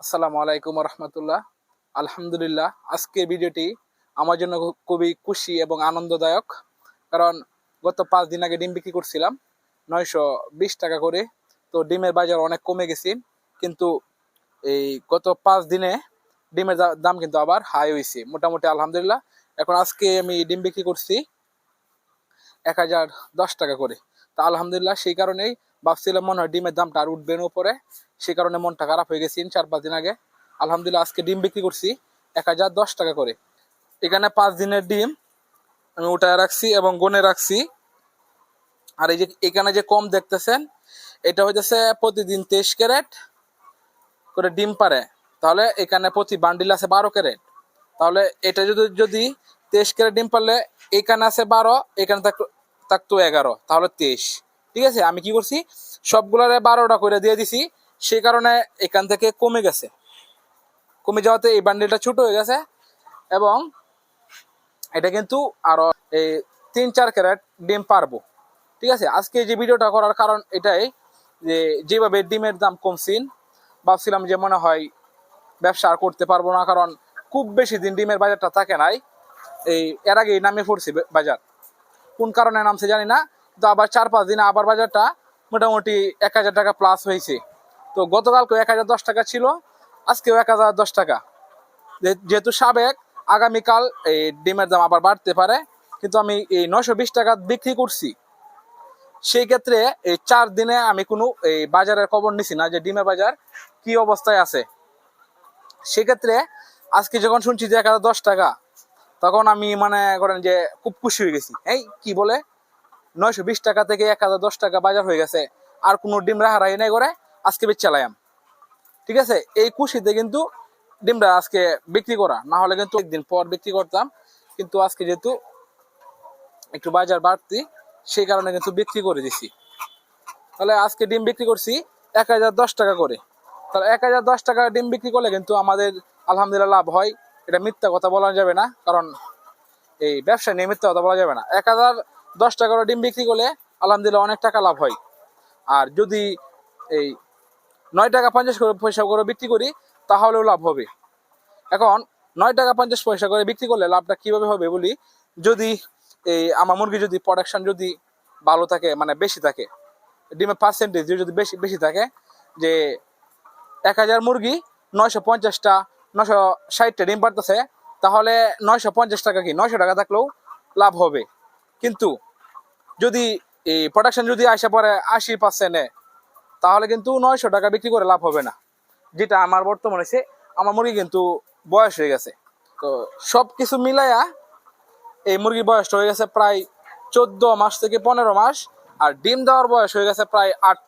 আসসালামু আলাইকুম রহমতুল্লাহ আলহামদুলিল্লাহ, আজকের ভিডিওটি আমার জন্য খুবই খুশি এবং আনন্দদায়ক। কারণ গত পাঁচ দিন আগে ডিম বিক্রি করছিলাম, নয়শো বিশ টাকা করে। তো ডিমের বাজার অনেক কমে গেছে, কিন্তু এই গত পাঁচ দিনে ডিমের দাম কিন্তু আবার হাই হয়েছে। মোটামুটি আলহামদুলিল্লাহ, এখন আজকে আমি ডিম বিক্রি করছি এক হাজার দশ টাকা করে। তা আলহামদুলিল্লাহ, সেই কারণেই ভাবছিলাম মনে হয় ডিমের দামটা আর উঠবে না উপরে। সেই কারণে মনটা খারাপ হয়ে গেছে চার পাঁচ দিন আগে। আলহামদুলিল্লাহ আজকে ডিম বিক্রি করছি এক হাজার দশ টাকা করে। এখানে পাঁচ দিনের ডিম আমি উঠায় রাখছি এবং গনে রাখছি। আর এই যে এখানে যে কম দেখতেছেন, এটা হইতেছে প্রতিদিন তেইশ ক্যারেট করে ডিম পারে। তাহলে এখানে প্রতি বান্ডিল আছে বারো ক্যারেট। তাহলে এটা যদি যদি তেইশ ক্যারেট ডিম পারলে এখানে আছে বারো, এখানে থাকতো এগারো, তাহলে তেইশ। ঠিক আছে? আমি কি করছি? সবগুলারে বারোটা করে দিয়ে দিছি। সেই কারণে এখান থেকে কমে গেছে। কমে যাওয়াতে এই বান্ডিলটা ছোট হয়ে গেছে এবং এটা কিন্তু আরও এই তিন চার ক্যারেট ডিম পারব। ঠিক আছে? আজকে যে ভিডিওটা করার কারণ এটাই যে যেভাবে ডিমের দাম কমছিন ভাবছিলাম যে মনে হয় ব্যবসা আর করতে পারব না কারণ খুব বেশি দিন ডিমের বাজারটা থাকে নাই। এই এর আগেই নামে পড়ছে বাজার। কোন কারণে নামছে জানি না। তো আবার চার পাঁচ দিনে আবার বাজারটা মোটামুটি এক হাজার টাকা প্লাস হয়েছে। তো গতকালকেও এক হাজার দশ টাকা ছিল, আজকেও এক হাজার দশ টাকা। যেহেতু সাবেক, আগামীকাল এই ডিমের দাম আবার বাড়তে পারে, কিন্তু আমি এই নশো বিশ টাকা বিক্রি করছি। সেই ক্ষেত্রে এই চার দিনে আমি কোনো এই বাজারের খবর নিছি না যে ডিমের বাজার কি অবস্থায় আছে। সেক্ষেত্রে আজকে যখন শুনছি যে এক হাজার দশ টাকা, তখন আমি মানে করেন যে খুব খুশি হয়ে গেছি। এই কি বলে? নয়শো বিশ টাকা থেকে এক হাজার দশ টাকা বাজার হয়ে গেছে। আর কোনো ডিম রাখা রাখি নাই করে আজকে বেচ চালাইম ঠিক আছে? এই খুশিতে কিন্তু ডিমটা আজকে বিক্রি করা, না হলে কিন্তু একদিন পর বিক্রি করতাম। কিন্তু আজকে যেহেতু একটু বাজার বাড়তি, সেই কারণে কিন্তু বিক্রি করে দিছি। তাহলে আজকে ডিম বিক্রি করছি এক হাজার দশ টাকা করে। তাহলে এক হাজার দশ টাকা ডিম বিক্রি করলে কিন্তু আমাদের আলহামদুলিল্লাহ লাভ হয়। এটা মিথ্যা কথা বলা যাবে না, কারণ এই ব্যবসা নিয়ে মিথ্যা কথা বলা যাবে না। এক হাজার দশ টাকা করে ডিম বিক্রি করলে আলহামদুলিল্লাহ অনেক টাকা লাভ হয়। আর যদি এই নয় টাকা পঞ্চাশ করে পয়সা করে বিক্রি করি, তাহলেও লাভ হবে। এখন নয় টাকা পঞ্চাশ পয়সা করে বিক্রি করলে লাভটা কীভাবে হবে বলি, যদি এই আমার মুরগি যদি প্রোডাকশন যদি ভালো থাকে মানে বেশি থাকে, ডিমের পার্সেন্টেজ যদি বেশি বেশি থাকে, যে এক হাজার মুরগি নয়শো পঞ্চাশটা নশো ষাটটা ডিম পারতেছে তাহলে নয়শো পঞ্চাশ টাকা কি নয়শো টাকা থাকলেও লাভ হবে। কিন্তু যদি এই প্রোডাকশন যদি আসে পরে আশি পার্সেন্টে তাহলে কিন্তু নয়শো টাকা বিক্রি করে লাভ হবে না। যেটা আমার বর্তমানে হয়েছে আমার মুরগি কিন্তু বয়স হয়ে গেছে। তো সব কিছু মিলাইয়া এই মুরগির বয়সটা হয়ে গেছে প্রায় চোদ্দ মাস থেকে পনেরো মাস, আর ডিম দেওয়ার বয়স হয়ে গেছে প্রায় আট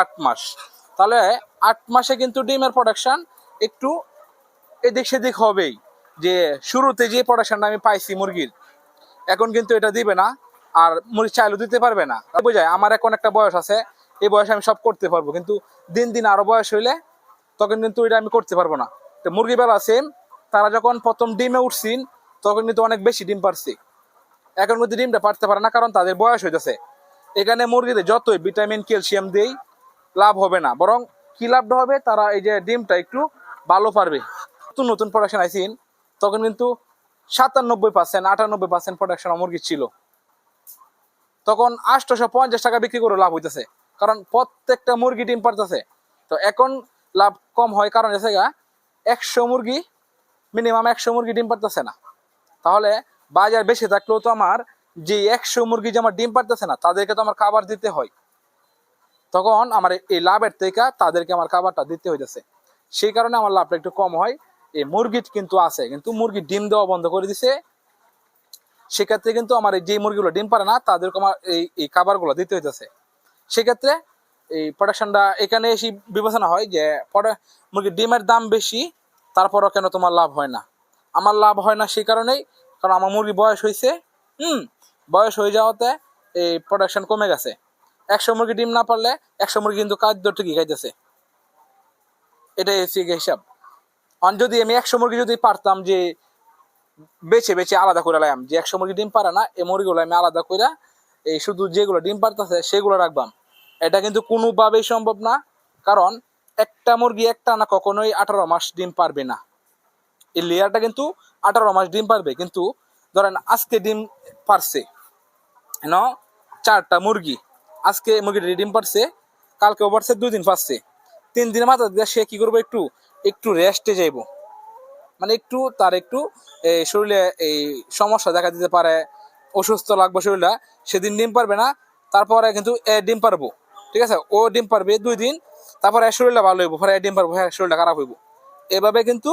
আট মাস। তাহলে আট মাসে কিন্তু ডিমের প্রোডাকশন একটু এদিক সেদিক হবেই, যে শুরুতে যে প্রোডাকশনটা আমি পাইছি মুরগির এখন কিন্তু এটা দিবে না, আর মুরগি চাইলেও দিতে পারবে না। বোঝায় আমার এখন একটা বয়স আছে, এই বয়সে আমি সব করতে পারব, কিন্তু দিন দিন আরও বয়স হইলে তখন কিন্তু এটা আমি করতে পারব না। তো মুরগি বেলা সেম তারা যখন প্রথম ডিমে উঠছিন তখন কিন্তু অনেক বেশি ডিম পারছি। এখন কিন্তু ডিমটা পারতে পারে না, কারণ তাদের বয়স হইতেছে। এখানে মুরগিতে যতই ভিটামিন, ক্যালসিয়াম দেই, লাভ হবে না, বরং কি লাভটা হবে, তারা এই যে ডিমটা একটু ভালো পারবে। নতুন নতুন প্রোডাকশন আইসিন, তখন কিন্তু সাতানব্বই পার্সেন্ট আটানব্বই পার্সেন্ট প্রোডাকশন মুরগি ছিল। তখন আটশোশো পঞ্চাশ টাকা বিক্রি করে লাভ হইতেছে, কারণ প্রত্যেকটা মুরগি ডিম পারতেছে। তো এখন লাভ কম হয় কারণ এসে গা, একশো মুরগি মিনিমাম একশো মুরগি ডিম পারতেছে না। তাহলে বাজার বেশি থাকলেও তো আমার যে একশো মুরগি যে আমার ডিম পারতেছে না, তাদেরকে তো আমার খাবার দিতে হয়। তখন আমার এই লাভের থেকে তাদেরকে আমার খাবারটা দিতে হইতেছে। সেই কারণে আমার লাভটা একটু কম হয়। এই মুরগি কিন্তু আছে, কিন্তু মুরগি ডিম দেওয়া বন্ধ করে দিছে। সেক্ষেত্রে কিন্তু আমার এই যে মুরগিগুলো ডিম পারে না, তাদেরকে আমার এই এই খাবারগুলো দিতে হইতেছে। সেক্ষেত্রে এই প্রোডাকশনটা এখানে এসে বিবেচনা হয় যে মুরগির ডিমের দাম বেশি, তারপরও কেন তোমার লাভ হয় না? আমার লাভ হয় না সেই কারণেই, কারণ আমার মুরগি বয়স হয়েছে হুম, বয়স হয়ে যাওয়াতে এই প্রোডাকশন কমে গেছে। একশো মুরগি ডিম না পারলে, একশো মুরগি কিন্তু খাদ্য ঠিকই খাইতেছে। এটাই হচ্ছে হিসাব। যদি আমি একশো মুরগি যদি পারতাম যে বেছে বেছে আলাদা করে লাইম যে একশো মুরগি ডিম পারে না, এই মুরগিগুলো আমি আলাদা করে এই শুধু যেগুলো ডিম পারতেছে সেগুলো রাখবাম। এটা কিন্তু কোনোভাবেই সম্ভব না, কারণ একটা মুরগি একটা না কখনোই আঠারো মাস ডিম পারবে না। এই লেয়ারটা কিন্তু আঠারো মাস ডিম পারবে, কিন্তু ধরেন আজকে ডিম পারছে ন চারটা মুরগি, আজকে মুরগিটা ডিম পারছে, কালকেও পারছে, দুই দিন পারছে। তিন দিনের মাথা দিয়ে সে কি করবে একটু একটু রেস্টে যাইব। মানে একটু, তার একটু এই শরীরে এই সমস্যা দেখা দিতে পারে, অসুস্থ লাগবে শরীরটা, সেদিন ডিম পারবে না, তারপরে কিন্তু এ ডিম পারব, ঠিক আছে? ও ডিম পারবে দুই দিন, তারপরে শরীরটা ভালো হইব, পরে ডিম পারব হ্যাঁ শরীরটা খারাপ হইব। এভাবে কিন্তু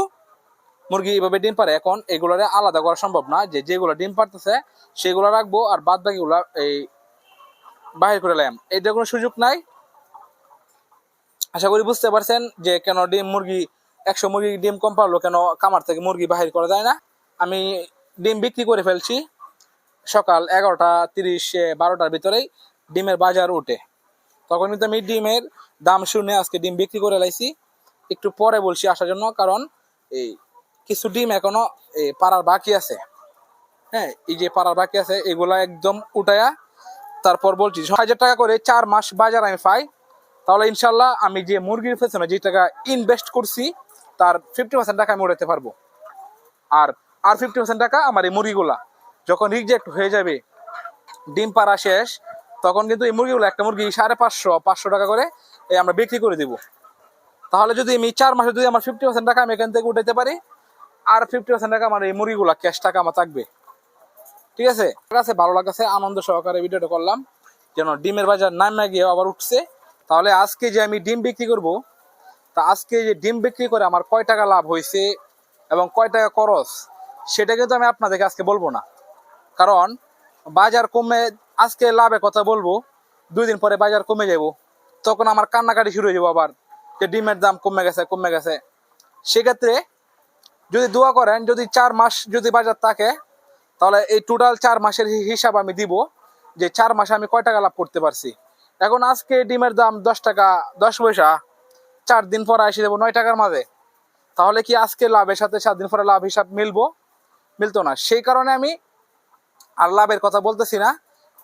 মুরগি এভাবে ডিম পারে। এখন এগুলোরে আলাদা করা সম্ভব না, যে যেগুলো ডিম পারতেছে, সেগুলো রাখব আর বাদ বাকিগুলো এই বাহির করে লাম এটা কোনো সুযোগ নাই। আশা করি বুঝতে পারছেন যে কেন ডিম মুরগি, একশো মুরগি ডিম কম পারল কেন কামার থেকে মুরগি বাহির করা যায় না? আমি ডিম বিক্রি করে ফেলছি সকাল এগারোটা তিরিশ বারোটার ভিতরেই ডিমের বাজার উঠে। তখন কিন্তু আমি ডিমের দাম শুনে আজকে ডিম বিক্রি করে লাইছি। একটু পরে বলছি আসার জন্য, কারণ এই কিছু ডিম এখনও পাড়ার বাকি আছে। হ্যাঁ এই যে পাড়ার বাকি আছে, এগুলা একদম উঠায়া, তারপর বলছি ছ হাজার টাকা করে চার মাস বাজার আমি পাই। তাহলে ইনশাল্লাহ আমি যে মুরগির পেছনে যে টাকা ইনভেস্ট করছি, তার ফিফটি পার্সেন্ট টাকা আমি উঠাতে পারব। আর আর ফিফটি পার্সেন্ট টাকা আমার এই মুরগিগুলা, যখন রিজেক্ট হয়ে যাবে, ডিম পাড়া শেষ, তখন কিন্তু এই মুরগিগুলো একটা মুরগি সাড়ে পাঁচশো পাঁচশো টাকা করে এই আমরা বিক্রি করে দিব। তাহলে যদি আমি চার মাসে যদি আমার ফিফটি পার্সেন্ট টাকা আমি এখান থেকে উঠাতে পারি, আর ফিফটি পার্সেন্ট টাকা আমার এই মুরগিগুলা ক্যাশ টাকা আমার থাকবে। ঠিক আছে? ঠিক আছে, ভালো লাগছে আনন্দ সহকারে ভিডিওটা করলাম। যেন ডিমের বাজার নামে গিয়ে আবার উঠছে। তাহলে আজকে যে আমি ডিম বিক্রি করব, তা আজকে যে ডিম বিক্রি করে আমার কয় টাকা লাভ হয়েছে এবং কয় টাকা খরচ, সেটা কিন্তু আমি আপনাদেরকে আজকে বলব না। কারণ বাজার কমে, আজকে লাভের কথা বলব, দুই দিন পরে বাজার কমে যাব তখন আমার কান্নাকাটি শুরু হয়ে যাব আবার যে ডিমের দাম কমে গেছে কমে গেছে। সেক্ষেত্রে যদি দোয়া করেন, যদি চার মাস যদি বাজার থাকে, তাহলে এই টোটাল চার মাসের হিসাব আমি দিব যে চার মাসে আমি কয় টাকা লাভ করতে পারছি। এখন আজকে ডিমের দাম দশ টাকা, দশ পয়সা। চার দিন পরে এসে দেবো নয় টাকার মাঝে। তাহলে কি আজকে লাভের সাথে সাত দিন পরে লাভ হিসাব মিলবো? মিলতো না। সেই কারণে আমি আর লাভের কথা বলতেছি না।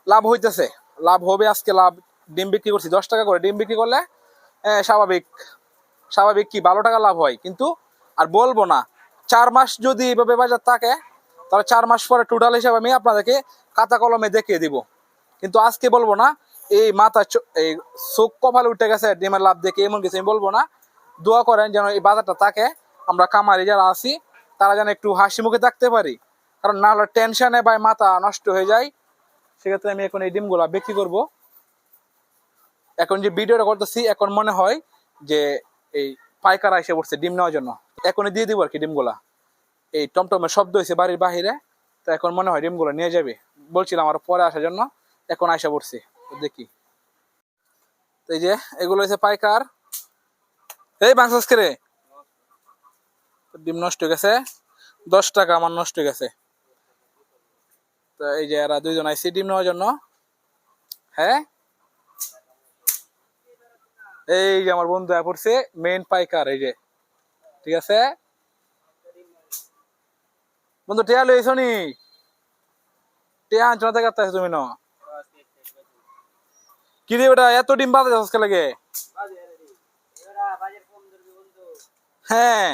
লাভ হইতেছে। লাভ হবে আজকে লাভ। ডিম বিক্রি করছি দশ টাকা করে। ডিম বিক্রি করলে স্বাভাবিক। স্বাভাবিক কি? বারো টাকা লাভ হয়। কিন্তু আর বলব না। চার মাস যদি এইভাবে বাজার থাকে, তাহলে চার মাস পরে টোটাল হিসাবে আমি আপনাদেরকে খাতা কলমে দেখিয়ে দিব। কিন্তু আজকে বলব না। এই মাথা এই চোখ কপালে উঠে গেছে, ডিমের লাভ দেখে এমন কিছু আমি বলব না। দোয়া করেন যেন এই বাজারটা থাকে। আমরা কামারি যারা আছি, তারা যেন একটু হাসি মুখে থাকতে পারি। কারণ না হলে টেনশনে বা মাথা নষ্ট হয়ে যায়। সেক্ষেত্রে আমি এখন এই ডিমগুলা বিক্রি করব। এখন যে ভিডিওটা করতেছি, এখন মনে হয় যে এই পাইকারা এসে পড়ছে ডিম নেওয়ার জন্য। এখনই দিয়ে দিব আর কি ডিমগুলা। এই টমটমের শব্দ হয়েছে বাড়ির বাহিরে, তো এখন মনে হয় ডিমগুলো নিয়ে যাবে। বলছিলাম আর পরে আসার জন্য, এখন আইসা পড়ছি। দেখি। এই যে, এগুলো হচ্ছে পাইকার। এই বাংসাস রে। ডিম নষ্ট হয়ে গেছে। দশ টাকা আমার নষ্ট হয়ে গেছে। তো এই যে এরা দুইজন আইসি ডিম নেওয়ার জন্য। হ্যাঁ? এই যে আমার বন্ধু পড়ছে মেইন পাইকার, এই যে। ঠিক আছে? বন্ধু, টিয়া লইছ নি? টিয়া থেকে আছে তুমি, ন? কি রে বেটা এত ডিম বাজে আজকে লাগে? হ্যাঁ।